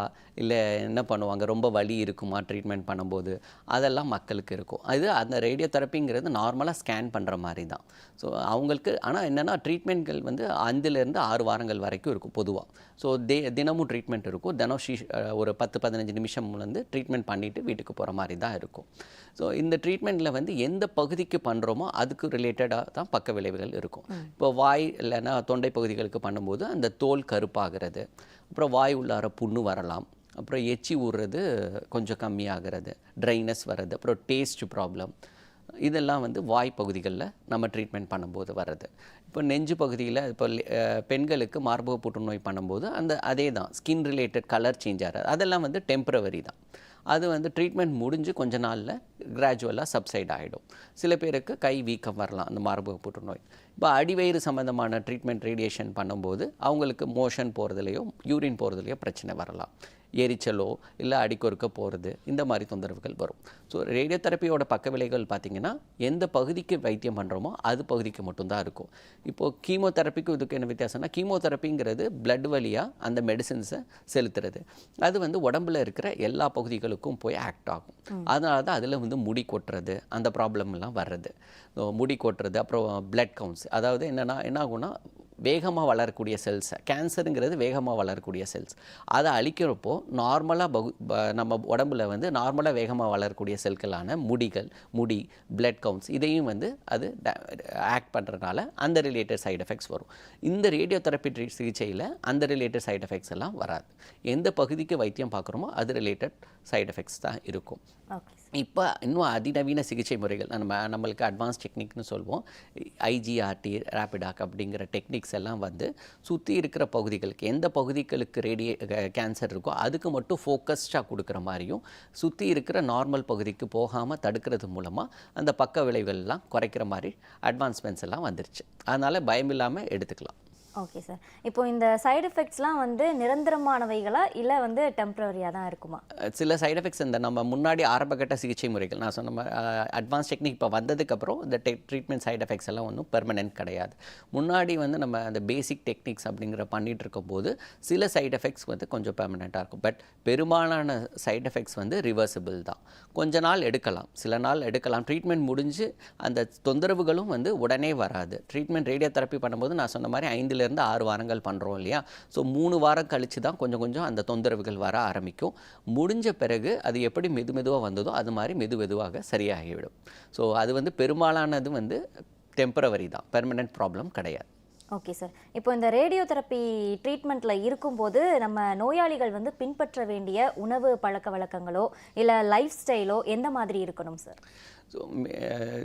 இல்லை என்ன பண்ணுவாங்க ரொம்ப வலி இருக்குமா ட்ரீட்மெண்ட் பண்ணும்போது? அதெல்லாம் மக்களுக்கு இருக்கும். அது அந்த ரேடியோ தெரப்பிங்கிறது நார்மலாக ஸ்கேன் பண்ணுற மாதிரி தான். ஸோ அவங்களுக்கு ஆனால் என்னென்னா ட்ரீட்மெண்ட்கள் வந்து அஞ்சுலேருந்து ஆறு வாரங்கள் வரைக்கும் இருக்கும் பொதுவாக ஸோ தே தினமும் ட்ரீட்மெண்ட் இருக்கும். தினம் ஷீ ஒரு பத்து பதினஞ்சு நிமிஷம் வந்து ட்ரீட்மெண்ட் பண்ணிவிட்டு வீட்டுக்கு போகிற மாதிரி தான் இருக்கும். ஸோ இந்த ட்ரீட்மெண்ட்டில் வந்து எந்த பகுதிக்கு பண்ணுறோமோ அதுக்கு ரிலேட்டடாக தான் பக்க விளைவுகள் இருக்கும். இப்போ வாய் இல்லைன்னா தொண்டை பகுதிகளுக்கு பண்ணும்போது அந்த தோல் கருப்பாகிறது. அப்புறம் வாய் உள்ளார புண்ணு வரலாம். அப்புறம் எச்சி ஊறுறது கொஞ்சம் கம்மியாகிறது. ட்ரைனஸ் வர்றது. அப்புறம் டேஸ்ட் ப்ராப்ளம் இதெல்லாம் வந்து வாய் பகுதிகளில் நம்ம ட்ரீட்மெண்ட் பண்ணும்போது வர்றது. இப்போ நெஞ்சு பகுதியில் இப்போ பெண்களுக்கு மார்பக புற்றுநோய் பண்ணும்போது அந்த அதே தான். ஸ்கின் ரிலேட்டட் கலர் சேஞ்ச் ஆகிறது அதெல்லாம் வந்து டெம்பரவரி தான். அது வந்து ட்ரீட்மெண்ட் முடிஞ்சு கொஞ்ச நாளில் கிராஜுவலாக சப்சைட் ஆகிடும் சில பேருக்கு கை வீக்கம் வரலாம் அந்த மார்பக புற்றுநோய். இப்போ அடிவயிறு சம்மந்தமான ட்ரீட்மெண்ட் ரேடியேஷன் பண்ணும்போது அவங்களுக்கு மோஷன் போகிறதுலையோ யூரின் போகிறதுலையோ பிரச்சனை வரலாம். எரிச்சலோ இல்லை அடிக்கொருக்க போகிறது. இந்த மாதிரி தொந்தரவுகள் வரும். ஸோ ரேடியோ தெரப்பியோட பக்க விளைவுகள் பார்த்திங்கன்னா எந்த பகுதிக்கு வைத்தியம் பண்ணுறோமோ அது பகுதிக்கு மட்டும்தான் இருக்கும். இப்போது கீமோதெரப்பிக்கும் இதுக்கு என்ன வித்தியாசம்னா கீமோதெரப்பிங்கிறது பிளட் வழியாக அந்த மெடிசின்ஸை செலுத்துறது. அது வந்து உடம்புல இருக்கிற எல்லா பகுதிகளுக்கும் போய் ஆக்ட் ஆகும். அதனால தான் அதில் வந்து முடி கொட்டுறது அந்த ப்ராப்ளம் எல்லாம் வர்றது. முடி கொட்டுறது அப்புறம் பிளட் கவுண்ட்ஸ் அதாவது என்னென்னா என்ன ஆகும்னா வேகமாக வளரக்கூடிய செல்ஸ் கேன்சருங்கிறது வேகமாக வளரக்கூடிய செல்ஸ் அதை அழிக்கிறப்போ நார்மலாக பகு ப- நம்ம உடம்புல வந்து நார்மலாக வேகமாக வளரக்கூடிய செல்களான முடிகள் முடி பிளட் கவுண்ட்ஸ் இதையும் வந்து அது ஆக்ட் பண்ணுறதுனால அந்த ரிலேட்டட் சைட் எஃபெக்ட்ஸ் வரும். இந்த ரேடியோ தெரப்பி சிகிச்சையில் அந்த ரிலேட்டட் சைட் எஃபெக்ட்ஸ் எல்லாம் வராது. எந்த பகுதிக்கு வைத்தியம் பார்க்குறோமோ அது ரிலேட்டட் சைட் எஃபெக்ட்ஸ் தான் இருக்கும். ஓகே இப்போ இன்னும் அதிநவீன சிகிச்சை முறைகள் நம்ம நம்மளுக்கு அட்வான்ஸ் டெக்னிக்னு சொல்வோம். ஐஜிஆர்டி ரேபிடாக் அப்படிங்கிற டெக்னிக்ஸ் எல்லாம் வந்து சுற்றி இருக்கிற பகுதிகளுக்கு எந்த பகுதிகளுக்கு ரேடியே கேன்சர் இருக்கோ அதுக்கு மட்டும் ஃபோக்கஸ்டாக கொடுக்குற மாதிரியும் சுற்றி இருக்கிற நார்மல் பகுதிக்கு போகாமல் தடுக்கிறது மூலமாக அந்த பக்க விளைவுகள்லாம் குறைக்கிற மாதிரி அட்வான்ஸ்மெண்ட்ஸ் எல்லாம் வந்துருச்சு. அதனால் பயம் இல்லாமல் எடுத்துக்கலாம். ஓகே சார் இப்போ இந்த சைடு எஃபெக்ட்ஸ்லாம் வந்து நிரந்தரமானவைகளா இல்லை வந்து டெம்பரரியாக தான் இருக்குமா? சில சைடு எஃபெக்ட்ஸ் இந்த நம்ம முன்னாடி ஆரம்பகட்ட சிகிச்சை முறைகள் நான் சொன்ன அட்வான்ஸ் டெக்னிக் இப்போ வந்ததுக்கப்புறம் இந்த டெ ட்ரீட்மெண்ட் சைடு எஃபெக்ட்ஸ் எல்லாம் ஒன்றும் பெர்மனென்ட் கிடையாது. முன்னாடி வந்து நம்ம அந்த பேசிக் டெக்னிக்ஸ் அப்படிங்கிற பண்ணிகிட்டு இருக்கும்போது சில சைடு எஃபெக்ட்ஸ் வந்து கொஞ்சம் பெர்மனெண்ட்டாக இருக்கும். பட் பெரும்பாலான சைடு எஃபெக்ட்ஸ் வந்து ரிவர்சிபிள் தான். கொஞ்ச நாள் எடுக்கலாம். சில நாள் எடுக்கலாம். ட்ரீட்மெண்ட் முடிஞ்சு அந்த தொந்தரவுகளும் வந்து உடனே வராது. ட்ரீட்மெண்ட் ரேடியோ தெரப்பி பண்ணும்போது நான் சொன்ன மாதிரி இருந்து ஆறு வாரங்கள் பண்ணுறோம் இல்லையா? ஸோ மூணு வாரம் கழிச்சு தான் கொஞ்சம் கொஞ்சம் அந்த தொந்தரவுகள் வர ஆரம்பிக்கும். முடிஞ்ச பிறகு அது எப்படி மெது மெதுவாக வந்ததோ அது மாதிரி மெது மெதுவாக சரியாகிவிடும். ஸோ அது வந்து பெரும்பாலானது வந்து டெம்பரவரி தான். பெர்மனெண்ட் ப்ராப்ளம் கிடையாது. ஓகே சார் இப்போ இந்த ரேடியோ தெரப்பி ட்ரீட்மெண்ட்டில் இருக்கும்போது நம்ம நோயாளிகள் வந்து பின்பற்ற வேண்டிய உணவு பழக்க வழக்கங்களோ இல்லை லைஃப் ஸ்டைலோ எந்த மாதிரி இருக்கணும் சார் ஸோ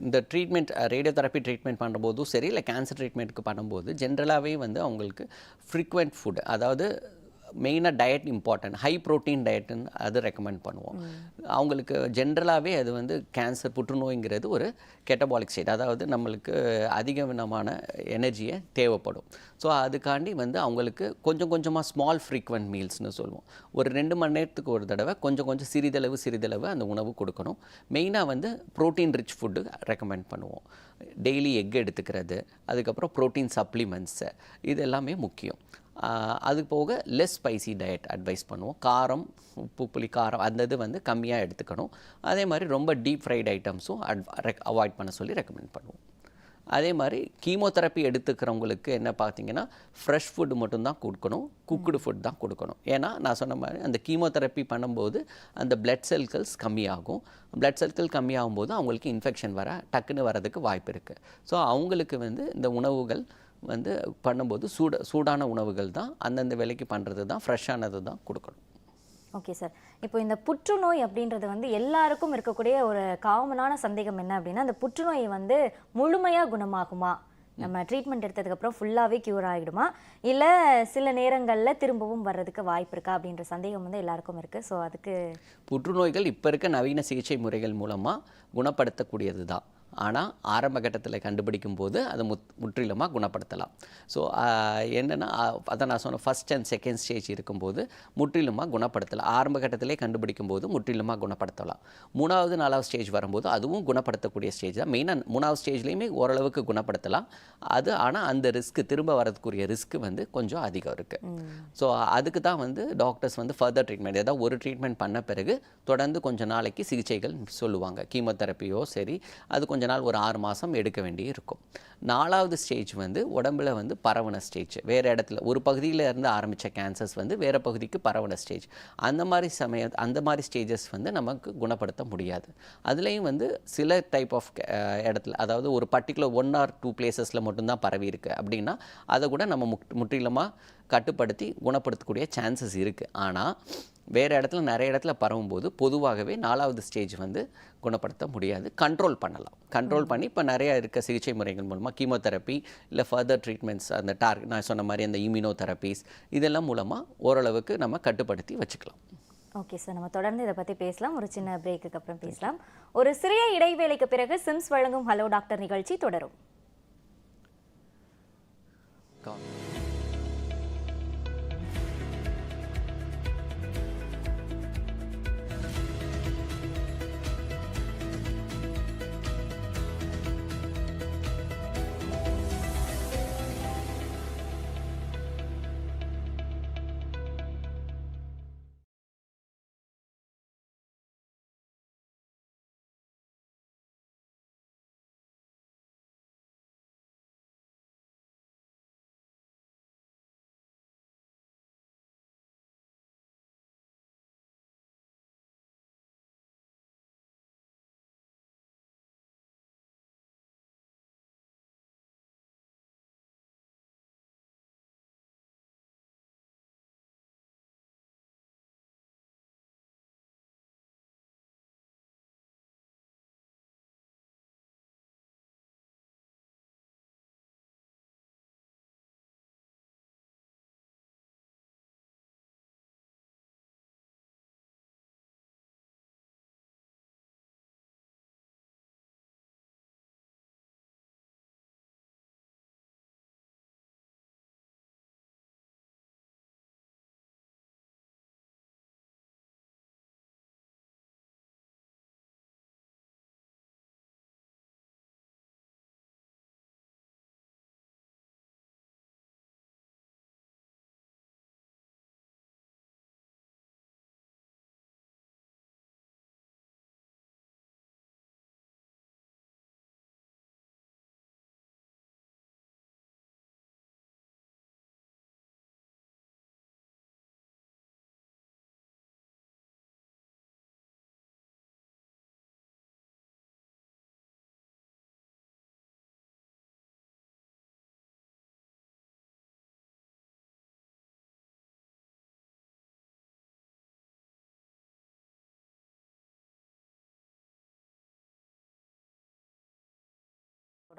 இந்த ட்ரீட்மெண்ட் ரேடியோ தெரப்பி ட்ரீட்மெண்ட் பண்ணும்போதும் சரி இல்லை கேன்சர் ட்ரீட்மெண்ட்டுக்கு பண்ணும்போது ஜென்ரலாகவே வந்து அவங்களுக்கு ஃப்ரீக்வெண்ட் ஃபுட் அதாவது மெயினாக டயட் இம்பார்ட்டன்ட் ஹை ப்ரோட்டீன் டயட்டுன்னு அது ரெக்கமெண்ட் பண்ணுவோம். அவங்களுக்கு ஜென்ரலாகவே அது வந்து கேன்சர் புற்றுநோய்ங்கிறது ஒரு கெட்டபாலிக் ஸ்டேட் அதாவது நம்மளுக்கு அதிக விதமான எனர்ஜியை தேவைப்படும். ஸோ அதுக்காண்டி வந்து அவங்களுக்கு கொஞ்சம் கொஞ்சமாக ஸ்மால் ஃப்ரீக்வெண்ட் மீல்ஸ்னு சொல்லுவோம். ஒரு ரெண்டு மணி நேரத்துக்கு ஒரு தடவை கொஞ்சம் கொஞ்சம் சிறிதளவு சிறிதளவு அந்த உணவு கொடுக்கணும். மெயினாக வந்து ப்ரோட்டீன் ரிச் ஃபுட்டு ரெக்கமெண்ட் பண்ணுவோம். டெய்லி எக் எடுத்துக்கிறது அதுக்கப்புறம் ப்ரோட்டீன் சப்ளிமெண்ட்ஸு இது எல்லாமே முக்கியம். அது போக லெஸ் ஸ்பைசி டயட் அட்வைஸ் பண்ணுவோம். காரம் உப்பு புளி காரம் அந்த இது வந்து கம்மியாக எடுத்துக்கணும். அதே மாதிரி ரொம்ப டீப் ஃப்ரைட் ஐட்டம்ஸும் அவாய்ட் பண்ண சொல்லி ரெக்கமெண்ட் பண்ணுவோம். அதே மாதிரி கீமோதெரப்பி எடுத்துக்கிறவங்களுக்கு என்ன பார்த்தீங்கன்னா ஃப்ரெஷ் ஃபுட் மட்டும்தான் கொடுக்கணும். குக்குடு ஃபுட் தான் கொடுக்கணும். ஏன்னா நான் சொன்ன மாதிரி அந்த கீமோதெரப்பி பண்ணும்போது அந்த பிளட் செல்கள்ஸ் கம்மியாகும். பிளட் செல்கள் கம்மியாகும் போது அவங்களுக்கு இன்ஃபெக்ஷன் வர டக்குன்னு வரதுக்கு வாய்ப்பு இருக்குது ஸோ அவங்களுக்கு வந்து இந்த உணவுகள் வந்து பண்ணும்போது சூட சூடான உணவுகள் தான் அந்தந்த வேலைக்கு பண்ணுறது தான் ஃப்ரெஷ்ஷானது தான் கொடுக்கணும். Okay sir. இப்போ இந்த புற்றுநோய் அப்படின்றது வந்து எல்லாருக்கும் இருக்கக்கூடிய ஒரு காமனான சந்தேகம் என்ன அப்படின்னா அந்த புற்றுநோய் வந்து முழுமையாக குணமாகுமா? நம்ம ட்ரீட்மெண்ட் எடுத்ததுக்கப்புறம் ஃபுல்லாகவே க்யூர் ஆகிடுமா? இல்லை சில நேரங்களில் திரும்பவும் வர்றதுக்கு வாய்ப்பு இருக்கா அப்படின்ற சந்தேகம் வந்து எல்லாருக்கும் இருக்குது ஸோ அதுக்கு புற்றுநோய்கள் இப்போ இருக்க நவீன சிகிச்சை முறைகள் மூலமாக குணப்படுத்தக்கூடியது தான். ஆனால் ஆரம்ப கட்டத்தில் கண்டுபிடிக்கும் போது அதை முத் முற்றிலுமாக குணப்படுத்தலாம். ஸோ என்னென்னா அதை நான் சொன்ன ஃபஸ்ட் அண்ட் செகண்ட் ஸ்டேஜ் இருக்கும்போது முற்றிலுமாக குணப்படுத்தலாம். ஆரம்ப கட்டத்திலே கண்டுபிடிக்கும் போது முற்றிலுமாக குணப்படுத்தலாம். மூணாவது நாலாவது ஸ்டேஜ் வரும்போது அதுவும் குணப்படுத்தக்கூடிய ஸ்டேஜ் தான். மெயினாக மூணாவது ஸ்டேஜ்லேயுமே ஓரளவுக்கு குணப்படுத்தலாம். அது ஆனால் அந்த ரிஸ்க்கு திரும்ப வரதுக்குரிய ரிஸ்க்கு வந்து கொஞ்சம் அதிகம் இருக்குது ஸோ அதுக்கு தான் வந்து டாக்டர்ஸ் வந்து ஃபர்தர் ட்ரீட்மெண்ட் ஏதாவது ஒரு ட்ரீட்மெண்ட் பண்ண பிறகு தொடர்ந்து கொஞ்ச நாளைக்கு சிகிச்சைகள் சொல்லுவாங்க. கீமோதெரப்பியோ சரி அது கொஞ்ச நாள் ஒரு ஆறு மாதம் எடுக்க வேண்டி இருக்கும். நாலாவது ஸ்டேஜ் வந்து உடம்புல வந்து பரவின ஸ்டேஜ் வேறு இடத்துல ஒரு பகுதியில் இருந்து ஆரம்பித்த கேன்சர்ஸ் வந்து வேறு பகுதிக்கு பரவின ஸ்டேஜ் அந்த மாதிரி சமய அந்த மாதிரி ஸ்டேஜஸ் வந்து நமக்கு குணப்படுத்த முடியாது. அதுலேயும் வந்து சில டைப் ஆஃப் இடத்துல அதாவது ஒரு பர்டிகுலர் ஒன் ஆர் டூ பிளேசஸில் மட்டும்தான் பரவி இருக்குது அப்படின்னா அதை கூட நம்ம முட் முற்றிலுமாக கட்டுப்படுத்தி குணப்படுத்தக்கூடிய சான்சஸ் இருக்குது ஆனால் வேறு இடத்துல நிறைய இடத்துல பரவும்போது பொதுவாகவே நாலாவது ஸ்டேஜ் வந்து குணப்படுத்த முடியாது. கண்ட்ரோல் பண்ணலாம். கண்ட்ரோல் பண்ணி இப்போ நிறைய இருக்க சிகிச்சை முறைகள் மூலமாக கீமோதெரப்பி இல்லை ஃபர்தர் ட்ரீட்மெண்ட்ஸ் அந்த டார் நான் சொன்ன மாதிரி அந்த இம்யூனோதெரப்பீஸ் இதெல்லாம் மூலமாக ஓரளவுக்கு நம்ம கட்டுப்படுத்தி வச்சுக்கலாம். ஓகே சார் நம்ம தொடர்ந்து இதை பற்றி பேசலாம். ஒரு சின்ன பிரேக்குக்கு அப்புறம் பேசலாம். ஒரு சிறிய இடைவேளைக்கு பிறகு சிம்ஸ் வழங்கும் ஹலோ டாக்டர் நிகழ்ச்சி தொடரும்.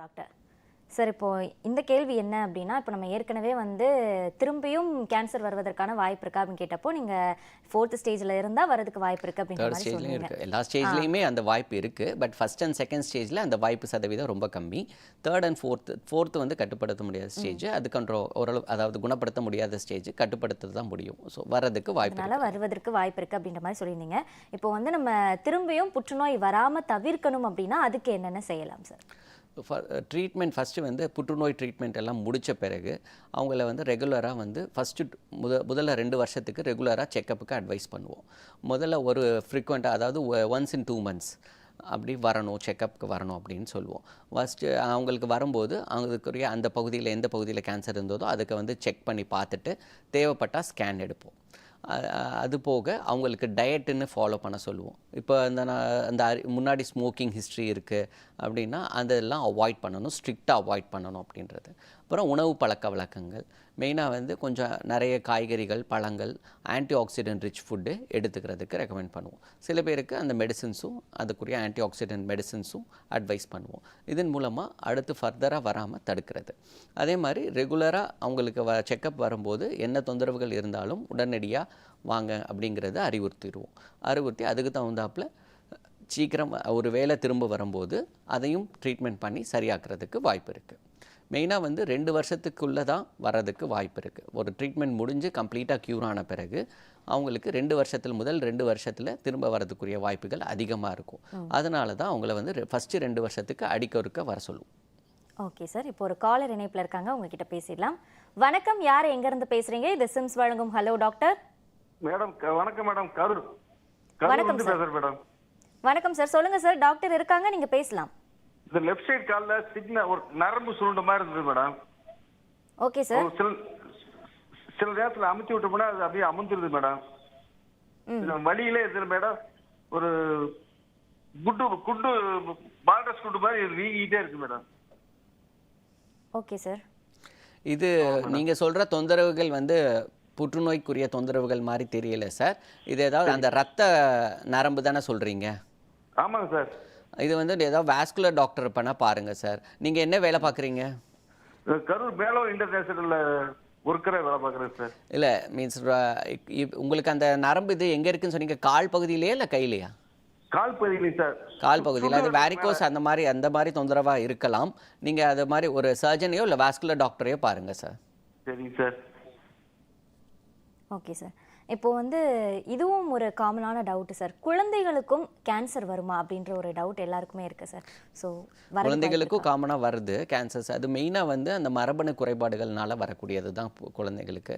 டாக்டர். சார் இப்போ இந்த கேள்வி என்ன அப்படின்னா இப்போ நம்ம ஏற்கனவே வந்து திரும்பியும் கேன்சர் வருவதற்கான வாய்ப்பு இருக்கா அப்படின்னு கேட்டப்போ நீங்க ஃபோர்த் ஸ்டேஜ்ல இருந்தா வரதுக்கு வாய்ப்பு இருக்கு அப்படின்ற மாதிரி இருக்குது எல்லா ஸ்டேஜ்லேயுமே அந்த வாய்ப்பு இருக்குது பட் ஃபஸ்ட் அண்ட் செகண்ட் ஸ்டேஜில் அந்த வாய்ப்பு சதவீதம் ரொம்ப கம்மி. தேர்ட் அண்ட் ஃபோர்த்து ஃபோர்த்து வந்து கட்டுப்படுத்த முடியாத ஸ்டேஜ் அது கண்ட்ரோ ஓரளவு அதாவது குணப்படுத்த முடியாத ஸ்டேஜ் கட்டுப்படுத்த தான் முடியும். ஸோ வர்றதுக்கு வாய்ப்பு அதனால வருவதற்கு வாய்ப்பு இருக்கு அப்படின்ற மாதிரி சொல்லியிருந்தீங்க. இப்போ வந்து நம்ம திரும்பியும் புற்றுநோய் வராம தவிர்க்கணும் அப்படின்னா அதுக்கு என்னென்ன செய்யலாம் சார்? ட்ரீட்மெண்ட் ஃபஸ்ட்டு uh, வந்து புற்றுநோய் ட்ரீட்மெண்ட் எல்லாம் முடித்த பிறகு அவங்கள வந்து ரெகுலராக வந்து ஃபஸ்ட்டு முத முதல்ல ரெண்டு வருஷத்துக்கு ரெகுலராக செக்கப்புக்கு அட்வைஸ் பண்ணுவோம். முதல்ல ஒரு ஃப்ரீக்வெண்ட்டாக அதாவது ஒன்ஸ் இன் டூ மந்த்ஸ் அப்படி வரணும் செக்கப்புக்கு வரணும் அப்படின்னு சொல்லுவோம். ஃபஸ்ட்டு அவங்களுக்கு வரும்போது அவங்களுக்குரிய அந்த பகுதியில் எந்த பகுதியில் கேன்சர் இருந்ததோ அதுக்கு வந்து செக் பண்ணி பார்த்துட்டு தேவைப்பட்டால் ஸ்கேன் எடுப்போம். அது போக அவங்களுக்கு டயட்டுன்னு ஃபாலோ பண்ண சொல்லுவோம். இப்போ அந்த நான் அந்த அரி- முன்னாடி ஸ்மோக்கிங் ஹிஸ்ட்ரி இருக்குது அப்படின்னா அதெல்லாம் அவாய்ட் பண்ணணும் ஸ்ட்ரிக்டாக அவாய்ட் பண்ணணும் அப்படின்றது. அப்புறம் உணவு பழக்க வழக்கங்கள். மெயினாக வந்து கொஞ்சம் நிறைய காய்கறிகள் பழங்கள் ஆன்டி ஆக்சிடென்ட் ரிச் ஃபுட்டு எடுத்துக்கிறதுக்கு ரெக்கமெண்ட் பண்ணுவோம். சில பேருக்கு அந்த மெடிசின்ஸும் அதுக்குரிய ஆன்டி ஆக்சிடென்ட் மெடிசின்ஸும் அட்வைஸ் பண்ணுவோம். இதன் மூலமாக அடுத்து ஃபர்தராக வராமல் தடுக்கிறது. அதே மாதிரி ரெகுலராக அவங்களுக்கு வ செக்கப் வரும்போது என்ன தொந்தரவுகள் இருந்தாலும் உடனடியாக வாங்க அப்படிங்கிறத அறிவுறுத்திடுவோம். அறிவுறுத்தி அதுக்கு தகுந்தாப்புல சீக்கிரம் ஒரு வேளை திரும்ப வரும்போது அதையும் ட்ரீட்மெண்ட் பண்ணி சரியாக்குறதுக்கு வாய்ப்பு இருக்குது மெயினாக வந்து ரெண்டு வருஷத்துக்குள்ளே தான் வர்றதுக்கு வாய்ப்பு இருக்குது ஒரு ட்ரீட்மெண்ட் முடிஞ்சு கம்ப்ளீட்டாக க்யூர் ஆன பிறகு அவங்களுக்கு ரெண்டு வருஷத்தில் முதல் ரெண்டு வருஷத்தில் திரும்ப வரதுக்குரிய வாய்ப்புகள் அதிகமாக இருக்கும். அதனால தான் அவங்கள வந்து ஃபஸ்ட்டு ரெண்டு வருஷத்துக்கு அடிக்க ஒருக்க வர சொல்லுவோம் ஓகே சார் இப்போ ஒரு காலர் இணைப்புல இருக்காங்க உங்ககிட்ட பேசிடலாம். வணக்கம் யார் எங்க இருந்து பேசுறீங்க? இது சிம்ஸ் வழங்கும். ஹலோ டாக்டர் மேடம் வணக்கம் மேடம் கரூர் கரூர் வணக்கம் சார். மேடம். வணக்கம் சார் சொல்லுங்க சார் டாக்டர் இருக்காங்க நீங்க பேசலாம். இந்த லெஃப்ட் சைடு கால்ல சிக்ன ஒரு நரம்பு சுருண்ட மாதிரி இருந்தது மேடம் ஓகே சார் ஒரு சில சில நேரத்துல அமுத்தி விட்டோம்னா அது அப்படியே அமுந்துருது மேடம் வழியில இதுல மேடம் ஒரு குட்டு குண்டு பால்டஸ் குண்டு மாதிரி வீங்கிட்டே இருக்கு மேடம் ஓகே சார் இது நீங்கள் சொல்கிற தொந்தரவுகள் வந்து புற்றுநோய்க்குரிய தொந்தரவுகள் மாதிரி தெரியல சார் இது ஏதாவது அந்த ரத்த நரம்பு தானே சொல்கிறீங்க ஆமாங்க சார் இது வந்து ஏதாவது வாஸ்குலர் டாக்டர் பண்ணால் பாருங்கள் சார் நீங்கள் என்ன வேலை பார்க்குறீங்க? கரூர் மேலோ இன்டர்நேஷனல்ல ஒர்க்கரா வேலை பார்க்குறேன் சார் இல்லை மீன்ஸ் உங்களுக்கு அந்த நரம்பு இது எங்கே இருக்குன்னு சொன்னீங்க கால் பகுதியிலேயே இல்லை கையிலையா? கால் பகுதியிலையும் சார் கால் பகுதியில். அது வேரிகோஸ் அந்த மாதிரி அந்த மாதிரி தொந்தரவாக இருக்கலாம். நீங்கள் அது மாதிரி ஒரு சர்ஜனையோ இல்லை வாஸ்குலர் டாக்டரையோ பாருங்கள் சார் சரிங்க சார் ஓகே சார் இப்போ வந்து இதுவும் ஒரு காமனான டவுட் சார் குழந்தைகளுக்கும் கேன்சர் வருமா அப்படின்ற ஒரு டவுட் எல்லாருக்குமே இருக்கு சார் ஸோ குழந்தைகளுக்கும் காமனாக வருது கேன்சர்ஸ் அது மெயினாக வந்து அந்த மரபணு குறைபாடுகள்னால வரக்கூடியது தான் குழந்தைகளுக்கு.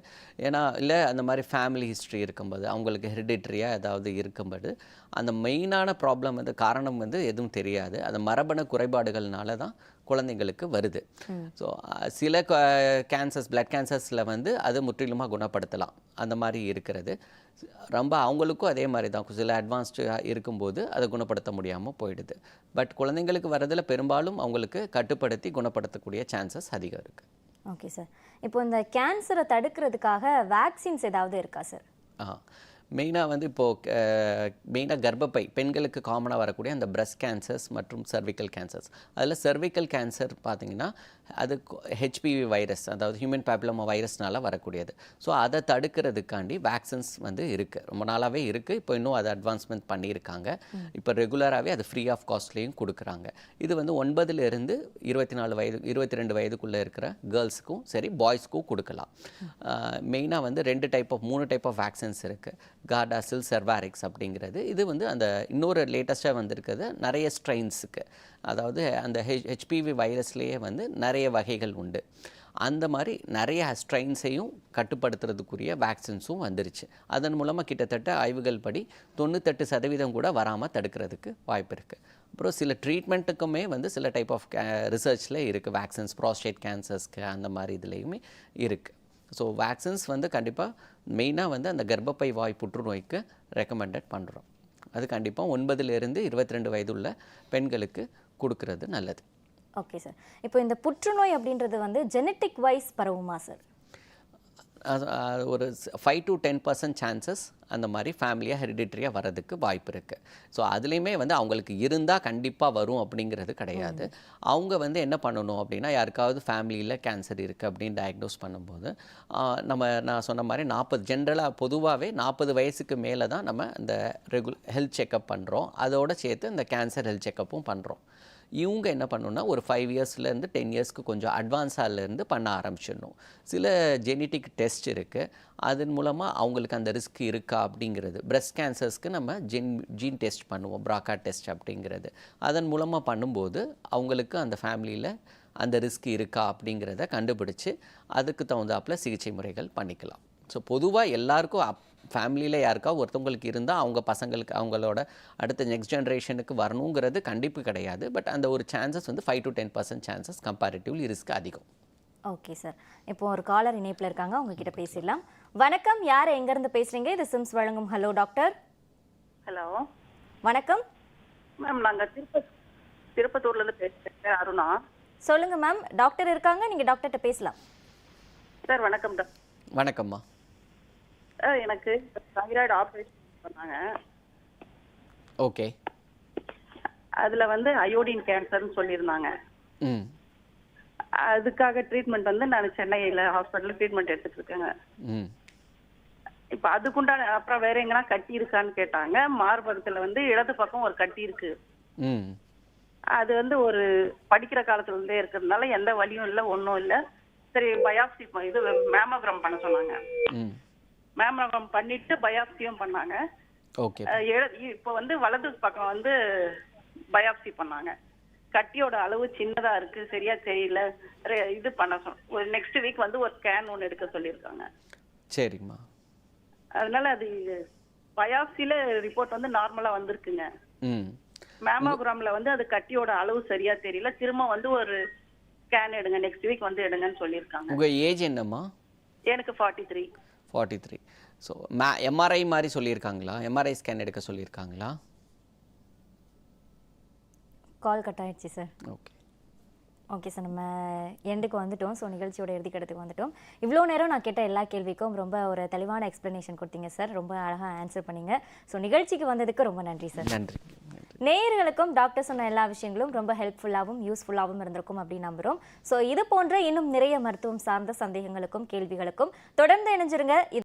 ஏன்னா இல்லை அந்த மாதிரி ஃபேமிலி ஹிஸ்ட்ரி இருக்கும்போது அவங்களுக்கு ஹெரிடிட்ரியாக ஏதாவது இருக்கும்போது அந்த மெயினான ப்ராப்ளம் வந்து காரணம் வந்து எதுவும் தெரியாது. அந்த மரபணு குறைபாடுகள்னால தான் குழந்தைங்களுக்கு வருது. ஸோ சில கேன்சர்ஸ் பிளட் கேன்சர்ஸில் வந்து அது முற்றிலுமாக குணப்படுத்தலாம். அந்த மாதிரி இருக்கிறது. ரொம்ப அவங்களுக்கும் அதே மாதிரி தான். சில அட்வான்ஸ்டு இருக்கும்போது அதை குணப்படுத்த முடியாமல் போயிடுது. பட் குழந்தைங்களுக்கு வரதில் பெரும்பாலும் அவங்களுக்கு கட்டுப்படுத்தி குணப்படுத்தக்கூடிய சான்சஸ் அதிகம் இருக்குது ஓகே சார் இப்போ இந்த கேன்சரை தடுக்கிறதுக்காக வேக்சின்ஸ் ஏதாவது இருக்கா சார் ஆ. மெயினாக வந்து இப்போது மெயினாக கர்ப்பப்பை பெண்களுக்கு காமனாக வரக்கூடிய அந்த பிரஸ்ட் கேன்சர்ஸ் மற்றும் சர்விக்கல் கேன்சர்ஸ் அதில் சர்விக்கல் கேன்சர் பார்த்தீங்கன்னா அது ஹெச்பிவி வைரஸ் அதாவது ஹியூமன் பேப்லோமா வைரஸ்னால வரக்கூடியது. ஸோ அதை தடுக்கிறதுக்காண்டி வேக்சின்ஸ் வந்து இருக்குது ரொம்ப நாளாகவே இருக்குது இப்போ இன்னும் அதை அட்வான்ஸ்மெண்ட் பண்ணியிருக்காங்க. இப்போ ரெகுலராகவே அது ஃப்ரீ ஆஃப் காஸ்ட்லேயும் கொடுக்குறாங்க. இது வந்து ஒன்பதுலேருந்து இருபத்தி நாலு வயது இருபத்தி ரெண்டு வயதுக்குள்ளே இருக்கிற கேர்ள்ஸுக்கும் சரி பாய்ஸ்க்கும் கொடுக்கலாம். மெயினாக வந்து ரெண்டு டைப் ஆஃப் மூணு டைப் ஆஃப் வேக்சின்ஸ் இருக்குது கார்டாசில் செர்வாரிக்ஸ் அப்படிங்கிறது. இது வந்து அந்த இன்னொரு லேட்டஸ்ட்டாக வந்திருக்கிறது. நிறைய ஸ்ட்ரெயின்ஸுக்கு அதாவது அந்த ஹெச் ஹெச்பிவி வைரஸ்லேயே வந்து நிறைய வகைகள் உண்டு. அந்த மாதிரி நிறைய ஸ்ட்ரெயின்ஸையும் கட்டுப்படுத்துறதுக்குரிய வேக்சின்ஸும் வந்துருச்சு. அதன் மூலமாக கிட்டத்தட்ட ஆய்வுகள் படி தொண்ணூத்தெட்டு சதவீதம் கூட வராமல் தடுக்கிறதுக்கு வாய்ப்பு இருக்குது அப்புறம் சில ட்ரீட்மெண்ட்டுக்குமே வந்து சில டைப் ஆஃப் ரிசர்ச்சில் இருக்குது வேக்சின்ஸ் ப்ராஸ்டேட் கேன்சர்ஸ்க்கு அந்த மாதிரி இதுலேயுமே இருக்குது ஸோ வேக்சின்ஸ் வந்து கண்டிப்பாக மெயினாக வந்து அந்த கர்ப்பப்பை வாய் புற்றுநோய்க்கு ரெக்கமெண்டட் பண்ணுறோம் அது கண்டிப்பாக ஒன்பதுலேருந்து இருபத்தி ரெண்டு வயதுள்ள பெண்களுக்கு கொடுக்கறது நல்லது. ஓகே சார் இப்போ இந்த புற்றுநோய் அப்படின்றது வந்து ஜெனட்டிக் வைஸ் பரவுமா சார் ஒரு five to ten percent chances அந்த மாதிரி ஃபேமிலியாக ஹெரிடிட்ரியாக வரதுக்கு வாய்ப்பு இருக்குது ஸோ அதுலேயுமே வந்து அவங்களுக்கு இருந்தால் கண்டிப்பாக வரும் அப்படிங்கிறது கிடையாது. அவங்க வந்து என்ன பண்ணணும் அப்படின்னா யாருக்காவது ஃபேமிலியில் கேன்சர் இருக்குது அப்படின்னு டயக்னோஸ் பண்ணும்போது நம்ம நான் சொன்ன மாதிரி நாற்பது ஜென்ரலாக பொதுவாகவே நாற்பது வயசுக்கு மேலே தான் நம்ம இந்த ரெகுல் ஹெல்த் செக்கப் பண்ணுறோம் அதோட சேர்த்து இந்த கேன்சர் ஹெல்த் செக்கப்பும் பண்ணுறோம் இவங்க என்ன பண்ணணும்னா ஒரு ஃபைவ் இயர்ஸ்லேருந்து டென் இயர்ஸ்க்கு கொஞ்சம் அட்வான்ஸாலேருந்து பண்ண ஆரம்பிச்சிடணும். சில ஜெனட்டிக் டெஸ்ட் இருக்குது அதன் மூலமாக அவங்களுக்கு அந்த ரிஸ்க் இருக்கா அப்படிங்கிறது. ப்ரெஸ்ட் கேன்சர்ஸ்க்கு நம்ம ஜென் ஜீன் டெஸ்ட் பண்ணுவோம். ப்ராக்கா டெஸ்ட் அப்படிங்கிறது. அதன் மூலமாக பண்ணும்போது அவங்களுக்கு அந்த ஃபேமிலியில் அந்த ரிஸ்க் இருக்கா அப்படிங்கிறத கண்டுபிடிச்சு அதுக்கு தகுந்தாப்பில் சிகிச்சை முறைகள் பண்ணிக்கலாம். ஸோ பொதுவாக எல்லாருக்கும் அப் ஃபேமிலியில் யாருக்கா ஒருத்தவங்களுக்கு இருந்தால் அவங்க பசங்களுக்கு அவங்களோட அடுத்த நெக்ஸ்ட் ஜென்ரேஷனுக்கு வரணுங்கிறது கண்டிப்பு கிடையாது. பட் அந்த ஒரு சான்சஸ் வந்து five to ten percent chances comparatively risk அதிகம். ஓகே சார் இப்போ ஒரு காலர் இணைப்பில் இருக்காங்க. உங்ககிட்ட பேசிடலாம். வணக்கம். யார்? எங்கேருந்து பேசுறீங்க? இது சிம்ஸ் வழங்கும். ஹலோ டாக்டர் ஹலோ வணக்கம். மேம் நாங்கள் திருப்ப திருப்பத்தூர்லேருந்து பேசுகிறேன் அருணா. சொல்லுங்க மேம் டாக்டர் இருக்காங்க. நீங்க டாக்டர்கிட்ட பேசலாம். சார் வணக்கம் டாக்டர் வணக்கம்மா. எனக்கு தைராய்டு ஆப்ரேஷன் பண்ணாங்க ஓகே அதில் வந்து அயோடின் கேன்சர்னு சொல்லியிருந்தாங்க. ம். அதுக்காக ட்ரீட்மெண்ட் வந்து நான் சென்னையில் ஹாஸ்பிட்டலில் ட்ரீட்மெண்ட் எடுத்துட்டு இருக்கேங்க ம். இப்போ அதுக்குண்டான அப்புறம் வேற எங்கன்னா கட்டி இருக்கான்னு கேட்டாங்க. மார்பகத்தில் வந்து இடது பக்கம் ஒரு கட்டி இருக்கு. ம். அது வந்து ஒரு படிக்கிற காலத்துல இருந்தே இருக்கிறதுனால எந்த வலியும் இல்லை ஒன்றும் இல்லை. சரி பயாப்சி இது மேமோகிராம் பண்ண சொன்னாங்க. ம். மேமோகிராம் பண்ணிட்டு பயாப்சியும் பண்ணாங்க. ஓகே இப்போ வந்து வலது பக்கம் வந்து பயாப்சி பண்ணாங்க. கட்டியோட அளவு சின்னதா இருக்கு சரியா தெரியல. இது பண்ண ஒரு நெக்ஸ்ட் வீக் வந்து ஒரு ஸ்கேன் ஒன்று எடுக்க சொல்லியிருக்காங்க. சரிங்கம்மா அதனால அது பயாப்சில ரிப்போர்ட் வந்து நார்மலா வந்திருக்குங்க. மேமோகிராம்ல வந்து அது கட்டியோட அளவு சரியா தெரியல. திரும்ப வந்து ஒரு ஸ்கேன் எடுங்க நெக்ஸ்ட் வீக் வந்து எடுங்கன்னு சொல்லியிருக்காங்க. உங்கள் ஏஜ் என்னம்மா? எனக்கு forty three forty three so may MRI மாதிரி சொல்லியிருக்காங்களா? எம்ஆர்ஐ ஸ்கேன் எடுக்க சொல்லியிருக்காங்களா? கால் கட் ஆயிடுச்சு சார் ஓகே ஓகே சார் நம்ம எண்டுக்கு வந்துட்டோம். ஸோ நிகழ்ச்சியோட இறுதிக்கட்டத்துக்கு வந்துட்டோம். இவ்வளோ நேரம் நான் கேட்ட எல்லா கேள்விக்கும் ரொம்ப ஒரு தெளிவான எக்ஸ்ப்ளனேஷன் கொடுத்தீங்க சார் ரொம்ப அழகாக ஆன்சர் பண்ணீங்க. ஸோ நிகழ்ச்சிக்கு வந்ததுக்கு ரொம்ப நன்றி சார் நன்றி. நன்றி நேயர்களுக்கும் டாக்டர் சொன்ன எல்லா விஷயங்களும் ரொம்ப ஹெல்ப்ஃபுல்லாகவும் யூஸ்ஃபுல்லாகவும் இருந்திருக்கும் அப்படின்னு நம்புகிறோம் ஸோ இது போன்ற இன்னும் நிறைய மருத்துவம் சார்ந்த சந்தேகங்களுக்கும் கேள்விகளுக்கும் தொடர்ந்து இணைஞ்சிருங்க.